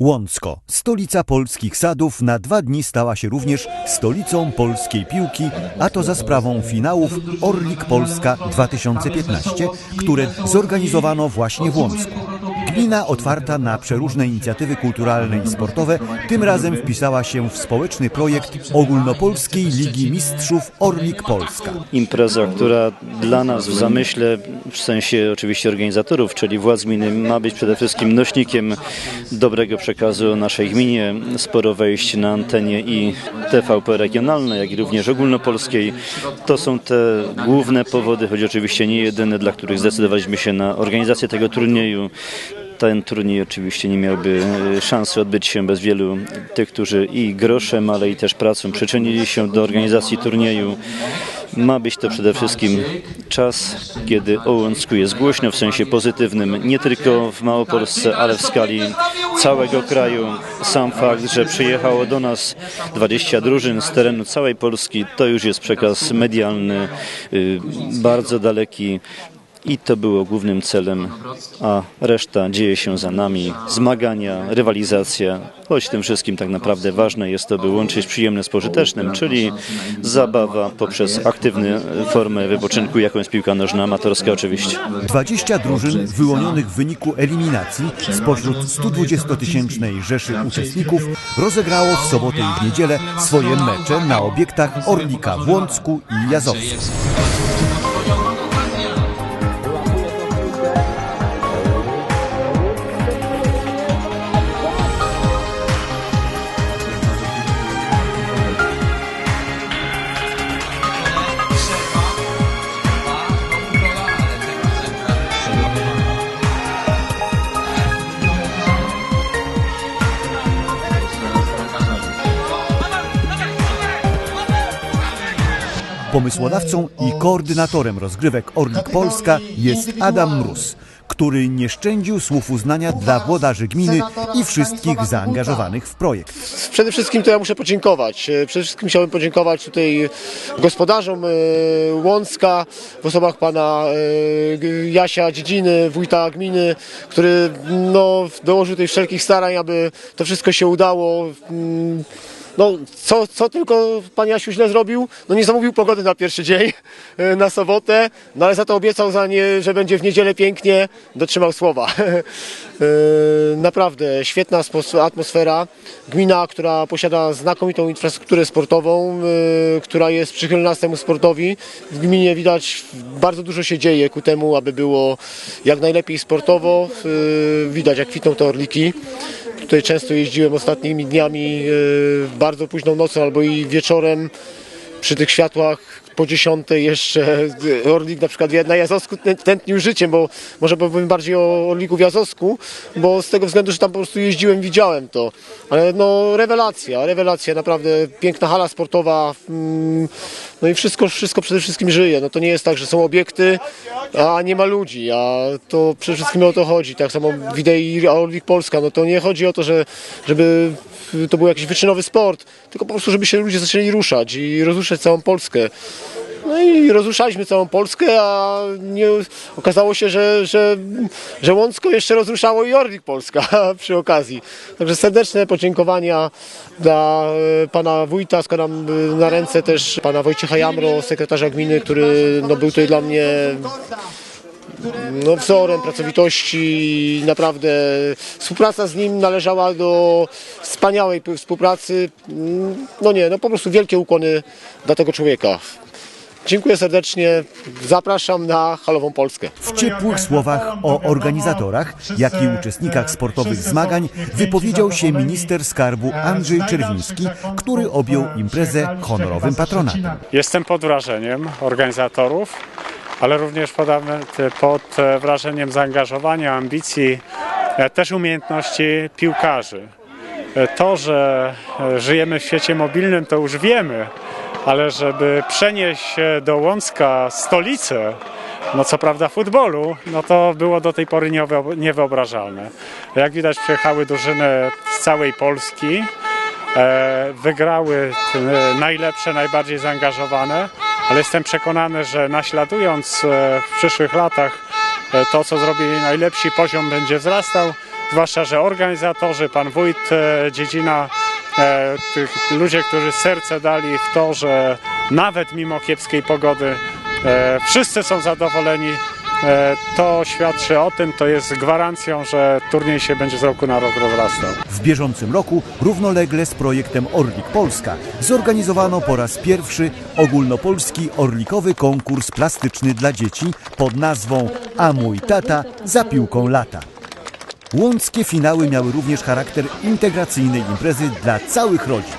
Łącko, stolica polskich sadów, na dwa dni stała się również stolicą polskiej piłki, a to za sprawą finałów Orlik Polska 2015, które zorganizowano właśnie w Łącku. Gmina otwarta na przeróżne inicjatywy kulturalne i sportowe, tym razem wpisała się w społeczny projekt Ogólnopolskiej Ligi Mistrzów Orlik Polska. impreza, która dla nas w zamyśle, w sensie oczywiście organizatorów, czyli władz gminy, ma być przede wszystkim nośnikiem dobrego przekazu naszej gminie. Sporo wejść na antenie i TVP regionalne, jak i również ogólnopolskiej. To są te główne powody, choć oczywiście nie jedyne, dla których zdecydowaliśmy się na organizację tego turnieju. Ten turniej oczywiście nie miałby e, szansy odbyć się bez wielu tych, którzy i groszem, ale i też pracą przyczynili się do organizacji turnieju. Ma być to przede wszystkim czas, kiedy o Łącku jest głośno w sensie pozytywnym, nie tylko w Małopolsce, ale w skali całego kraju. Sam fakt, że przyjechało do nas 20 drużyn z terenu całej Polski, to już jest przekaz medialny, y, bardzo daleki. I to było głównym celem, a reszta dzieje się za nami. Zmagania, rywalizacja, choć tym wszystkim tak naprawdę ważne jest to, by łączyć przyjemne z pożytecznym, czyli zabawa poprzez aktywne formy wypoczynku, jaką jest piłka nożna, amatorska oczywiście. 20 drużyn wyłonionych w wyniku eliminacji spośród 120-tysięcznej rzeszy uczestników rozegrało w sobotę i w niedzielę swoje mecze na obiektach Orlika w Łącku i Jazowsku. Pomysłodawcą i koordynatorem rozgrywek Orlik Polska jest Adam Mróz, który nie szczędził słów uznania dla włodarzy gminy i wszystkich zaangażowanych w projekt. Przede wszystkim to ja muszę podziękować. E, Przede wszystkim chciałbym podziękować tutaj gospodarzom e, Łącka w osobach pana e, Jasia Dziedziny, wójta gminy, który no, dołożył tutaj wszelkich starań, aby to wszystko się udało. No, co, co tylko pan Jasiu źle zrobił? No nie zamówił pogody na pierwszy dzień, e, na sobotę, no ale za to obiecał, za nie, że będzie w niedzielę pięknie, dotrzymał słowa. E, Naprawdę świetna atmosfera. Gmina, która posiada znakomitą infrastrukturę sportową, e, która jest przychylna temu sportowi. W gminie widać bardzo dużo się dzieje ku temu, aby było jak najlepiej sportowo. Widać jak kwitną te orliki. Tutaj często jeździłem ostatnimi dniami e, bardzo późną nocą albo i wieczorem przy tych światłach po dziesiątej jeszcze e, Orlik na przykład na Jazowsku tę- tętnił życiem, bo może powiem bardziej o Orliku w Jazowsku, bo z tego względu, że tam po prostu jeździłem, widziałem to. Ale no rewelacja, rewelacja, naprawdę piękna hala sportowa, mm, no i wszystko, wszystko przede wszystkim żyje. No to nie jest tak, że są obiekty, a nie ma ludzi, a to przede wszystkim o to chodzi. Tak samo Widei Orlik Polska, no to nie chodzi o to, że, żeby to był jakiś wyczynowy sport, tylko po prostu, żeby się ludzie zaczęli ruszać i rozruszać całą Polskę. No i rozruszaliśmy całą Polskę, a nie, okazało się, że, że, że Łącko jeszcze rozruszało i Orlik Polska przy okazji. Także serdeczne podziękowania dla e, pana wójta. Składam e, na ręce też pana Wojciecha Jamro, sekretarza gminy, który no, był tutaj dla mnie no, wzorem pracowitości i naprawdę współpraca z nim należała do wspaniałej współpracy. Mm, No nie, no po prostu wielkie ukłony dla tego człowieka. Dziękuję serdecznie, zapraszam na Halową Polskę. W ciepłych słowach o organizatorach, jak i uczestnikach sportowych zmagań wypowiedział się minister skarbu Andrzej Czerwiński, który objął imprezę honorowym patronatem. Jestem pod wrażeniem organizatorów, ale również pod, e, wrażeniem zaangażowania, ambicji, e, też umiejętności piłkarzy. E, To, że żyjemy w świecie mobilnym, to już wiemy, ale żeby przenieść do Łącka stolicę, no co prawda futbolu, no to było do tej pory niewyo- niewyobrażalne. Jak widać przyjechały drużyny z całej Polski, wygrały najlepsze, najbardziej zaangażowane, ale jestem przekonany, że naśladując e, w przyszłych latach e, to, co zrobili najlepsi, poziom będzie wzrastał, zwłaszcza, że organizatorzy, pan wójt e, Dziedzina, tych ludzie, którzy serce dali w to, że nawet mimo kiepskiej pogody wszyscy są zadowoleni, to świadczy o tym, to jest gwarancją, że turniej się będzie z roku na rok rozrastał. W bieżącym roku równolegle z projektem Orlik Polska zorganizowano po raz pierwszy ogólnopolski orlikowy konkurs plastyczny dla dzieci pod nazwą A mój tata za piłką lata. Łąckie finały miały również charakter integracyjnej imprezy dla całych rodzin.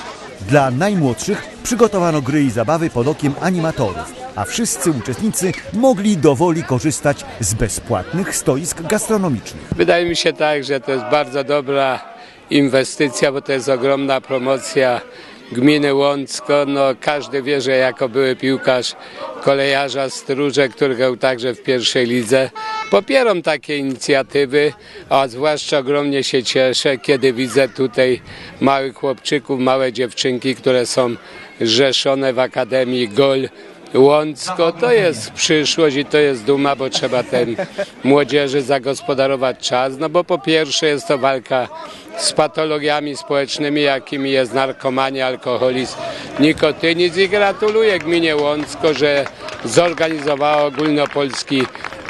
Dla najmłodszych przygotowano gry i zabawy pod okiem animatorów, a wszyscy uczestnicy mogli dowoli korzystać z bezpłatnych stoisk gastronomicznych. Wydaje mi się tak, że to jest bardzo dobra inwestycja, bo to jest ogromna promocja gminy Łącko. No, każdy wie, że jako były piłkarz kolejarza Stróże, który grał także w pierwszej lidze, popieram takie inicjatywy, a zwłaszcza ogromnie się cieszę, kiedy widzę tutaj małych chłopczyków, małe dziewczynki, które są zrzeszone w Akademii GOL Łącko to jest przyszłość i to jest duma, bo trzeba tej młodzieży zagospodarować czas. No bo po pierwsze jest to walka z patologiami społecznymi, jakimi jest narkomania, alkoholizm, nikotynizm i gratuluję gminie Łącko, że zorganizowała ogólnopolski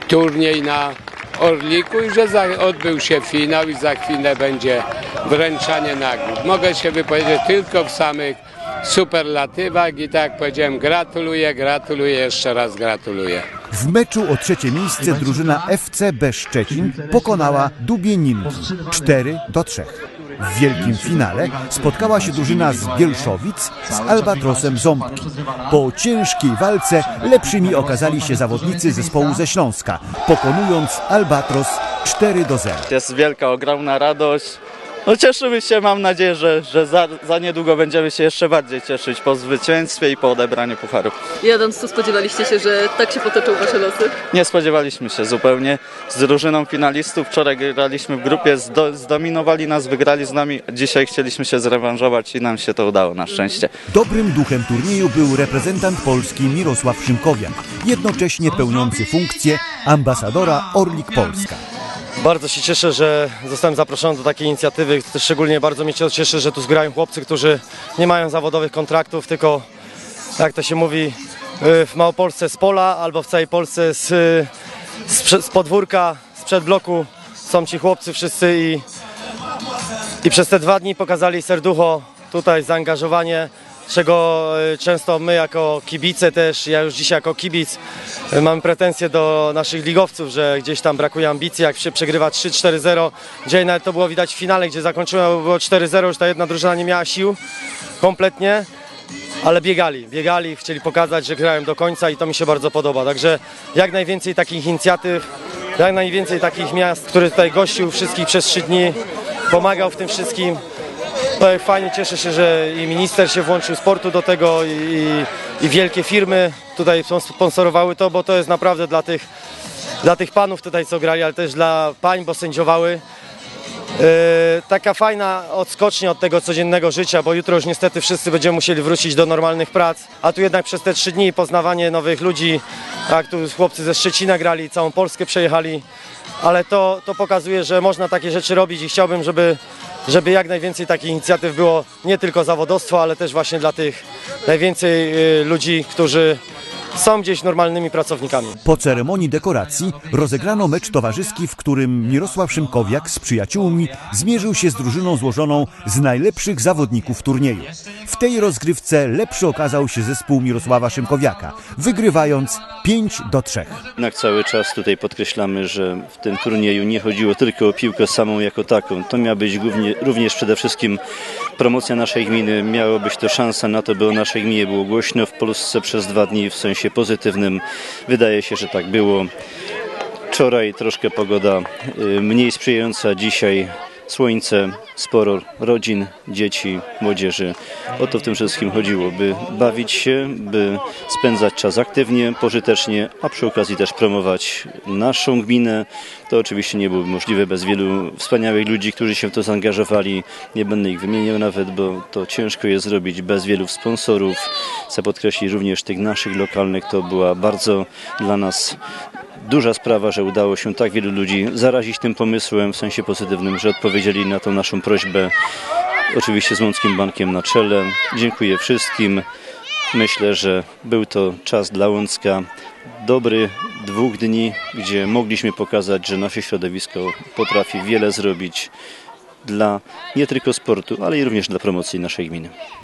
turniej na Orliku i że za, odbył się finał i za chwilę będzie wręczanie nagród. Mogę się wypowiedzieć tylko w samych superlatywach i tak jak powiedziałem, gratuluję, gratuluję, jeszcze raz gratuluję. W meczu o trzecie miejsce drużyna FCB Szczecin pokonała Dubieninki 4 do 3. W wielkim finale spotkała się drużyna z Bielszowic z Albatrosem Ząbki. Po ciężkiej walce lepszymi okazali się zawodnicy zespołu ze Śląska, pokonując Albatros 4 do 0. Jest wielka, ogromna radość. No cieszymy się, mam nadzieję, że, że za, za niedługo będziemy się jeszcze bardziej cieszyć po zwycięstwie i po odebraniu pucharu. Jadąc tu spodziewaliście się, że tak się potoczą wasze losy? Nie spodziewaliśmy się zupełnie. Z drużyną finalistów wczoraj graliśmy w grupie, zdo, zdominowali nas, wygrali z nami. Dzisiaj chcieliśmy się zrewanżować i nam się to udało na szczęście. Dobrym duchem turnieju był reprezentant Polski Mirosław Szymkowiak, jednocześnie pełniący funkcję ambasadora Orlik Polska. Bardzo się cieszę, że zostałem zaproszony do takiej inicjatywy. Szczególnie bardzo mnie cieszy, że tu zgrają chłopcy, którzy nie mają zawodowych kontraktów, tylko jak to się mówi y, w Małopolsce z pola albo w całej Polsce z, y, z, z podwórka, sprzed bloku są ci chłopcy wszyscy i, i przez te dwa dni pokazali serducho tutaj zaangażowanie, czego y, często my jako kibice też, ja już dzisiaj jako kibic y, mamy pretensje do naszych ligowców, że gdzieś tam brakuje ambicji, jak się przegrywa 3-4-0, gdzie nawet to było widać w finale, gdzie zakończyło było 4-0, już ta jedna drużyna nie miała sił kompletnie, ale biegali, biegali, chcieli pokazać, że grają do końca i to mi się bardzo podoba. Także jak najwięcej takich inicjatyw, jak najwięcej takich miast, które tutaj gościł wszystkich przez trzy dni, pomagał w tym wszystkim. No fajnie, cieszę się, że i minister się włączył sportu do tego i, i, wielkie firmy tutaj sponsorowały to, bo to jest naprawdę dla tych, dla tych panów tutaj co grali, ale też dla pań, bo sędziowały. Yy, taka fajna odskocznia od tego codziennego życia, bo jutro już niestety wszyscy będziemy musieli wrócić do normalnych prac, a tu jednak przez te trzy dni poznawanie nowych ludzi, jak tu chłopcy ze Szczecina grali, całą Polskę przejechali, ale to, to pokazuje, że można takie rzeczy robić i chciałbym, żeby, żeby jak najwięcej takich inicjatyw było nie tylko zawodowstwo, ale też właśnie dla tych najwięcej yy, ludzi, którzy są gdzieś normalnymi pracownikami. Po ceremonii dekoracji rozegrano mecz towarzyski, w którym Mirosław Szymkowiak z przyjaciółmi zmierzył się z drużyną złożoną z najlepszych zawodników turnieju. W tej rozgrywce lepszy okazał się zespół Mirosława Szymkowiaka, wygrywając 5 do 3. Jednak cały czas tutaj podkreślamy, że w tym turnieju nie chodziło tylko o piłkę samą jako taką. To miała być głównie, również przede wszystkim promocja naszej gminy. Miała być to szansa na to, by o naszej gminie było głośno w Polsce przez dwa dni w sensie pozytywnym. Wydaje się, że tak było. Wczoraj troszkę pogoda y, mniej sprzyjająca, dzisiaj słońce, sporo rodzin, dzieci, młodzieży. O to w tym wszystkim chodziło, by bawić się, by spędzać czas aktywnie, pożytecznie, a przy okazji też promować naszą gminę. To oczywiście nie byłoby możliwe bez wielu wspaniałych ludzi, którzy się w to zaangażowali. Nie będę ich wymieniał nawet, bo to ciężko jest zrobić bez wielu sponsorów. Chcę podkreślić również tych naszych lokalnych. To była bardzo dla nas duża sprawa, że udało się tak wielu ludzi zarazić tym pomysłem w sensie pozytywnym, że odpowiedzieli na tą naszą prośbę. Oczywiście z Łąckim Bankiem na czele. Dziękuję wszystkim. Myślę, że był to czas dla Łącka dobry dwóch dni, gdzie mogliśmy pokazać, że nasze środowisko potrafi wiele zrobić dla nie tylko sportu, ale i również dla promocji naszej gminy.